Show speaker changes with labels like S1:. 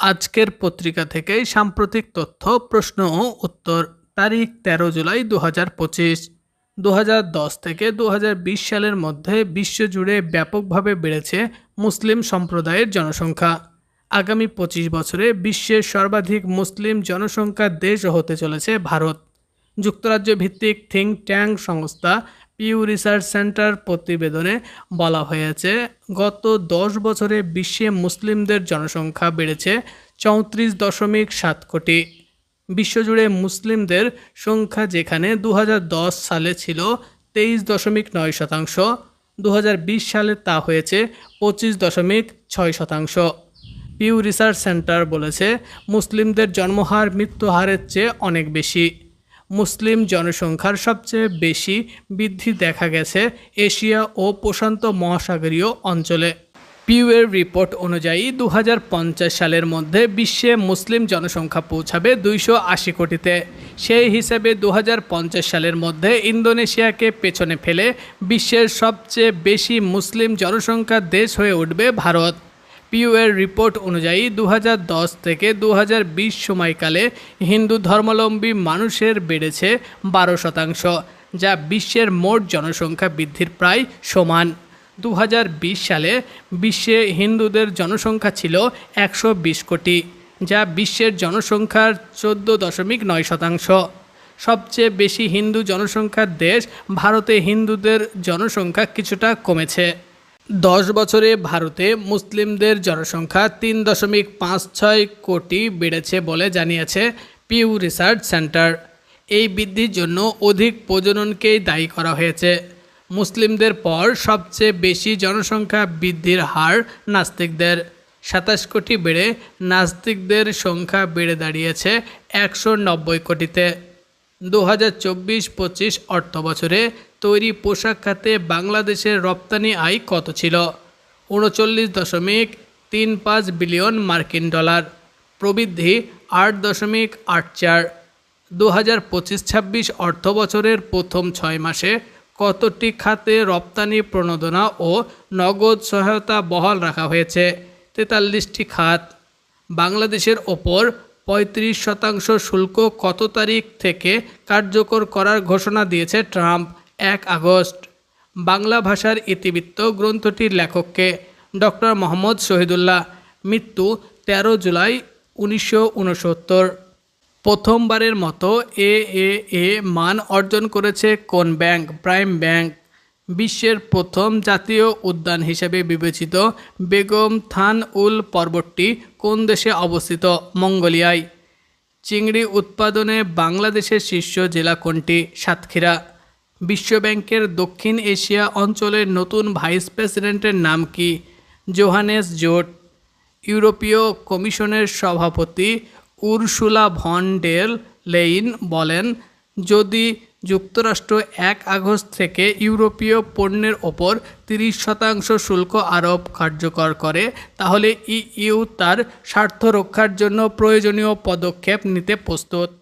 S1: আজকের পত্রিকা থেকে সাম্প্রতিক তথ্য, প্রশ্ন ও উত্তর। তারিখ তেরো জুলাই দু হাজার পঁচিশ দু থেকে দু হাজার বিশ সালের মধ্যে বিশ্বজুড়ে ব্যাপকভাবে বেড়েছে মুসলিম সম্প্রদায়ের জনসংখ্যা। আগামী পঁচিশ বছরে বিশ্বের সর্বাধিক মুসলিম জনসংখ্যার দেশ হতে চলেছে ভারত। যুক্তরাজ্য ভিত্তিক থিঙ্ক ট্যাঙ্ক সংস্থা পিউ রিসার্চ সেন্টার প্রতিবেদনে বলা হয়েছে, গত দশ বছরে বিশ্বে মুসলিমদের জনসংখ্যা বেড়েছে চৌত্রিশ দশমিক সাত কোটি। বিশ্বজুড়ে মুসলিমদের সংখ্যা যেখানে দু হাজার দশ সালে ছিল তেইশ দশমিক নয় শতাংশ দু হাজার বিশ সালে তা হয়েছে পঁচিশ দশমিক ছয় শতাংশ। পিউ রিসার্চ সেন্টার বলেছে, মুসলিমদের জন্মহার মৃত্যুহারের চেয়ে অনেক বেশি। মুসলিম জনসংখ্যার সবচেয়ে বেশি বৃদ্ধি দেখা গেছে এশিয়া ও প্রশান্ত মহাসাগরীয় অঞ্চলে। পিউয়ের রিপোর্ট অনুযায়ী দু হাজার পঞ্চাশ সালের মধ্যে বিশ্বে মুসলিম জনসংখ্যা পৌঁছাবে দুইশো আশি কোটিতে। সেই হিসেবে দু সালের মধ্যে ইন্দোনেশিয়াকে পেছনে ফেলে বিশ্বের সবচেয়ে বেশি মুসলিম জনসংখ্যার দেশ হয়ে উঠবে ভারত। পিউয়ের রিপোর্ট অনুযায়ী দু হাজার দশ থেকে দু হাজার বিশ সময়কালে হিন্দু ধর্মাবলম্বী মানুষের বেড়েছে বারো শতাংশ, যা বিশ্বের মোট জনসংখ্যা বৃদ্ধির প্রায় সমান। দু হাজার বিশ সালে বিশ্বে হিন্দুদের জনসংখ্যা ছিল একশো বিশ কোটি, যা বিশ্বের জনসংখ্যার চোদ্দ দশমিক নয় শতাংশ। সবচেয়ে বেশি হিন্দু জনসংখ্যার দেশ ভারতে হিন্দুদের জনসংখ্যা কিছুটা কমেছে। দশ বছরে ভারতে মুসলিমদের জনসংখ্যা তিন দশমিক পাঁচ ছয় কোটি বেড়েছে বলে জানিয়েছে পিউ রিসার্চ সেন্টার। এই বৃদ্ধির জন্য অধিক প্রজননকেই দায়ী করা হয়েছে। মুসলিমদের পর সবচেয়ে বেশি জনসংখ্যা বৃদ্ধির হার নাস্তিকদের। সাতাশ কোটি বেড়ে নাস্তিকদের সংখ্যা বেড়ে দাঁড়িয়েছে একশো নব্বই কোটিতে। দু হাজার চব্বিশ পঁচিশ অর্থ বছরে তৈরি পোশাক খাতে বাংলাদেশের রপ্তানি আয় কত ছিল? উনচল্লিশ দশমিক তিন পাঁচ বিলিয়ন মার্কিন ডলার। প্রবৃদ্ধি আট দশমিক আট চার। দু হাজার পঁচিশ ছাব্বিশ অর্থ বছরের প্রথম ছয় মাসে কতটি খাতে রপ্তানি প্রণোদনা ও নগদ সহায়তা বহাল রাখা হয়েছে? তেতাল্লিশটি খাত। বাংলাদেশের ওপর পঁয়ত্রিশ শতাংশ শুল্ক কত তারিখ থেকে কার্যকর করার ঘোষণা দিয়েছে ট্রাম্প? এক আগস্ট, বাংলা ভাষার ইতিবৃত্ত গ্রন্থটির লেখককে ডক্টর মোহাম্মদ শহীদুল্লাহ, মৃত্যু তেরো জুলাই উনিশশো উনসত্তর। প্রথমবারের মতো এ এ এ মান অর্জন করেছে কোন ব্যাংক? প্রাইম ব্যাংক, বিশ্বের প্রথম জাতীয় উদ্যান হিসেবে বিবেচিত বেগম থান উল পর্বতটি কোন দেশে অবস্থিত? মঙ্গোলিয়ায়। চিংড়ি উৎপাদনে বাংলাদেশের শীর্ষ জেলা কোনটি? সাতক্ষীরা। বিশ্বব্যাংকের দক্ষিণ এশিয়া অঞ্চলের নতুন ভাইস প্রেসিডেন্টের নাম কি? জোহানেস জোট। ইউরোপীয় কমিশনের সভাপতি উরসুলা ভন ডেল লেইন বলেন, যদি যুক্তরাষ্ট্র এক আগস্ট থেকে ইউরোপীয় পণ্যের ওপর তিরিশ শতাংশ শুল্ক আরোপ কার্যকর করে, তাহলে ইইউ তার স্বার্থ রক্ষার জন্য প্রয়োজনীয় পদক্ষেপ নিতে প্রস্তুত।